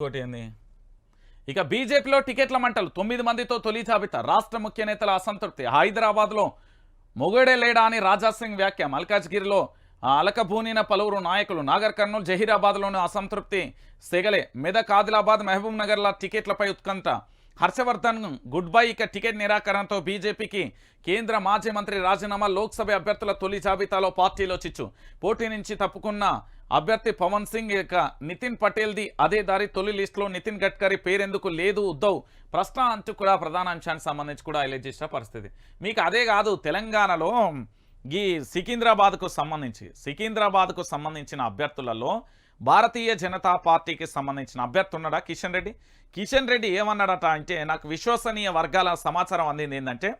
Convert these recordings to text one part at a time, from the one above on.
ఇంకోటి ఏంది ఇక బీజేపీలో టికెట్ల మంటలు. తొమ్మిది మందితో తొలి జాబితా. రాష్ట్ర ముఖ్య నేతల అసంతృప్తి. హైదరాబాద్లో మొగడే లేడా అని రాజాసింగ్ వ్యాఖ్య. మల్కాజ్గిరిలో ఆ, అలకబూనిన పలువురు నాయకులు. నాగర్ కర్నూలు జహీరాబాద్లోని అసంతృప్తి. సెగలే. మెదక్ ఆదిలాబాద్ మహబూబ్ నగర్ల టికెట్లపై ఉత్కంఠ. హర్షవర్ధన్ గుడ్ బై ఇక టికెట్ నిరాకరణతో బీజేపీకి కేంద్ర మాజీ మంత్రి రాజీనామా లోక్సభ అభ్యర్థుల తొలి జాబితాలో పార్టీలో చిచ్చు. పోటీ నుంచి తప్పుకున్న అభ్యర్థి పవన్ సింగ్ ఇక నితిన్ పటేల్ది అదే దారి తొలి లిస్టులో నితిన్ గడ్కరీ పేరెందుకు లేదు ఉద్దవ్ ప్రశ్న అంటూ కూడా ప్రధాన అంశానికి సంబంధించి కూడా హైలైట్ చేసిన పరిస్థితి. మీకు అదే కాదు తెలంగాణలో ఈ సికింద్రాబాద్కు సంబంధించి సికింద్రాబాద్కు సంబంధించిన అభ్యర్థులలో భారతీయ జనతా పార్టీకి సంబంధించిన అభ్యర్థి ఉన్నాడా కిషన్ రెడ్డి? కిషన్ రెడ్డి ఏమన్నాడట అంటే నాకు విశ్వసనీయ వర్గాల సమాచారం అందింది ఏంటంటే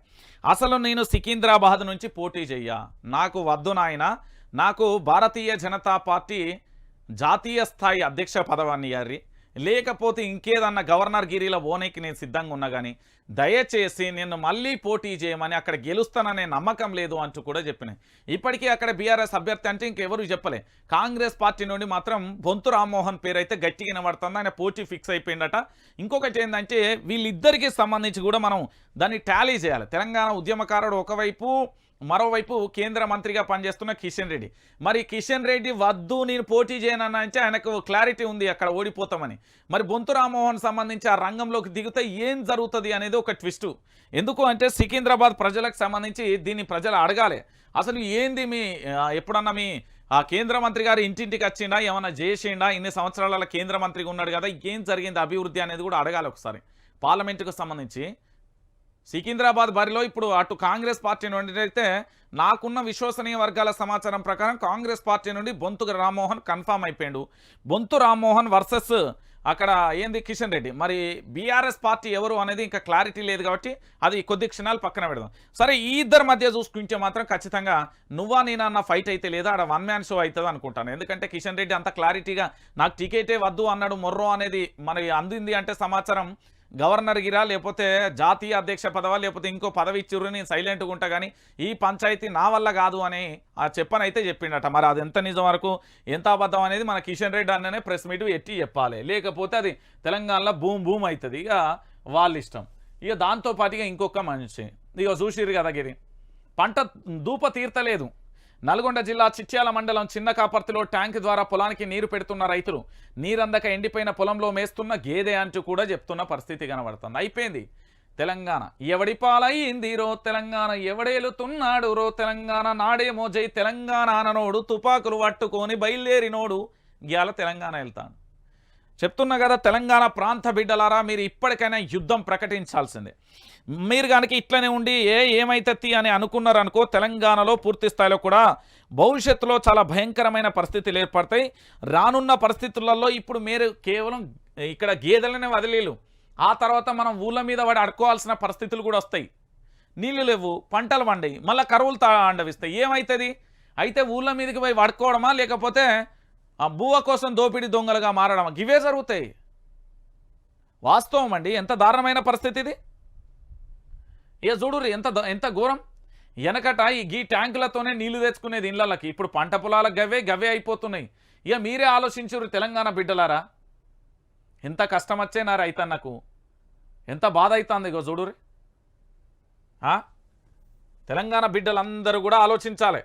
అసలు నేను సికింద్రాబాద్ నుంచి పోటీ చెయ్యా. నాకు వద్దు నాయన. నాకు భారతీయ జనతా పార్టీ జాతీయ స్థాయి అధ్యక్ష పదవాన్ని ఇయ్యారి లేకపోతే ఇంకేదన్నా గవర్నర్ గిరిలో ఓనేకి నేను సిద్ధంగా ఉన్నా కానీ దయచేసి నేను మళ్ళీ పోటీ చేయమని అక్కడ గెలుస్తాననే నమ్మకం లేదు అంటూ కూడా చెప్పినాయి ఇప్పటికీ అక్కడ బీఆర్ఎస్ అభ్యర్థి అంటే ఇంకెవరు చెప్పలే. కాంగ్రెస్ పార్టీ నుండి మాత్రం బొంతు రామ్మోహన్ పేరు అయితే గట్టిగా వినబడుతుంది. ఆయన పోటీ ఫిక్స్ అయిపోయిందట. ఇంకొకటి ఏంటంటే వీళ్ళిద్దరికి సంబంధించి కూడా మనం దాన్ని టాలీ చేయాలి. తెలంగాణ ఉద్యమకారుడు ఒకవైపు మరోవైపు కేంద్ర మంత్రిగా పనిచేస్తున్న కిషన్ రెడ్డి. మరి కిషన్ రెడ్డి వద్దు నేను పోటీ చేయనన్నా ఆయనకు క్లారిటీ ఉంది అక్కడ ఓడిపోతామని. మరి బొంతు రామ్మోహన్ సంబంధించి ఆ రంగంలోకి దిగితే ఏం జరుగుతుంది అనేది ఒక ట్విస్ట్. ఎందుకు అంటే సికింద్రాబాద్ ప్రజలకు సంబంధించి దీన్ని ప్రజలు అడగాలి. అసలు ఏంది మీ ఎప్పుడన్నా మీ ఆ కేంద్ర మంత్రి గారు ఇంటింటికి వచ్చిండా ఏమన్నా చేసిండా ఇన్ని సంవత్సరాల కేంద్ర మంత్రిగా ఉన్నాడు కదా ఏం జరిగింది అభివృద్ధి అనేది కూడా అడగాలి ఒకసారి. పార్లమెంటుకు సంబంధించి సికింద్రాబాద్ బరిలో ఇప్పుడు అటు కాంగ్రెస్ పార్టీ నుండి అయితే నాకున్న విశ్వసనీయ వర్గాల సమాచారం ప్రకారం కాంగ్రెస్ పార్టీ నుండి బొంతు రామ్మోహన్ కన్ఫామ్ అయిపోయాడు. బొంతు రామ్మోహన్ వర్సెస్ అక్కడ ఏంది కిషన్ రెడ్డి? మరి బీఆర్ఎస్ పార్టీ ఎవరు అనేది ఇంకా క్లారిటీ లేదు కాబట్టి అది కొద్ది క్షణాలు పక్కన పెడదాం. సరే ఈ ఇద్దరి మధ్య చూసుకుంటే మాత్రం ఖచ్చితంగా నువ్వా నేనన్న ఫైట్ అయితే లేదా ఆడ వన్ మ్యాన్ షో అవుతుంది అనుకుంటాను. ఎందుకంటే కిషన్ రెడ్డి అంత క్లారిటీగా నాకు టికెటే వద్దు అన్నాడు మొర్రో అనేది మరి అందింది అంటే సమాచారం గవర్నర్ గిరా లేకపోతే జాతీయ అధ్యక్ష పదవా లేకపోతే ఇంకో పదవి ఇచ్చిర్రు నేను సైలెంట్గా ఉంటా కానీ ఈ పంచాయతీ నా వల్ల కాదు అని ఆ చెప్పనైతే చెప్పిండట. మరి అది ఎంత నిజం వరకు ఎంత అబద్ధం అనేది మన కిషన్ రెడ్డి అన్ననే ప్రెస్ మీట్ ఎట్టి చెప్పాలి. లేకపోతే అది తెలంగాణలో భూమ్ భూమ్ అవుతుంది ఇక వాళ్ళ ఇష్టం. ఇక దాంతో పాటుగా ఇంకొక మనిషి. ఇక చూసిరు కదా గిరి. పంట దూప తీర్తలేదు. నల్గొండ జిల్లా చిట్యాల మండలం చిన్న కాపర్తిలో ట్యాంక్ ద్వారా పొలానికి నీరు పెడుతున్న రైతులు. నీరందక ఎండిపోయిన పొలంలో మేస్తున్న గేదె అంటూ కూడా చెప్తున్న పరిస్థితి కనబడుతుంది. అయిపోయింది. తెలంగాణ ఎవడి పాలయ్యింది రో తెలంగాణ ఎవడేలుతున్నాడు రో తెలంగాణ నాడేమో జై తెలంగాణ అననోడు. తుపాకులు పట్టుకొని బయలుదేరినోడు ఇవాళ తెలంగాణ వెళ్తాడు. చెప్తున్నా కదా తెలంగాణ ప్రాంత బిడ్డలారా మీరు ఇప్పటికైనా యుద్ధం ప్రకటించాల్సిందే. మీరు కనుక ఇట్లనే ఉండి ఏ ఏమైతది అని అనుకున్నారనుకో తెలంగాణలో పూర్తి స్థాయిలో కూడా భవిష్యత్తులో చాలా భయంకరమైన పరిస్థితులు ఏర్పడతాయి. రానున్న పరిస్థితులలో ఇప్పుడు మీరు కేవలం ఇక్కడ గేదెలనే వదిలేలు ఆ తర్వాత మనం ఊళ్ళ మీద వాడి అడుకోవాల్సిన పరిస్థితులు కూడా వస్తాయి. నీళ్ళు లేవు పంటలు పండాయి మళ్ళీ కరువులు తాండవిస్తాయి ఏమవుతుంది అయితే ఊళ్ళ మీదకి పోయి పడుకోవడమా లేకపోతే ఆ బువ్వ కోసం దోపిడీ దొంగలుగా మారడం ఇవే జరుగుతాయి. వాస్తవం అండి ఎంత దారుణమైన పరిస్థితి ఇది? ఏ చూడురు ఎంత ఎంత ఘోరం? వెనకట ఈ గీ ట్యాంకులతోనే నీళ్ళు తెచ్చుకునేది ఇళ్ళకి ఇప్పుడు పంట పొలాలకు గవే గవే అయిపోతున్నాయి. ఇక మీరే ఆలోచించుర్రు తెలంగాణ బిడ్డలారా? ఎంత కష్టం వచ్చేనా రైతన్నకు? ఎంత బాధ అవుతుంది ఇగో చూడురి తెలంగాణ బిడ్డలందరూ కూడా ఆలోచించాలి.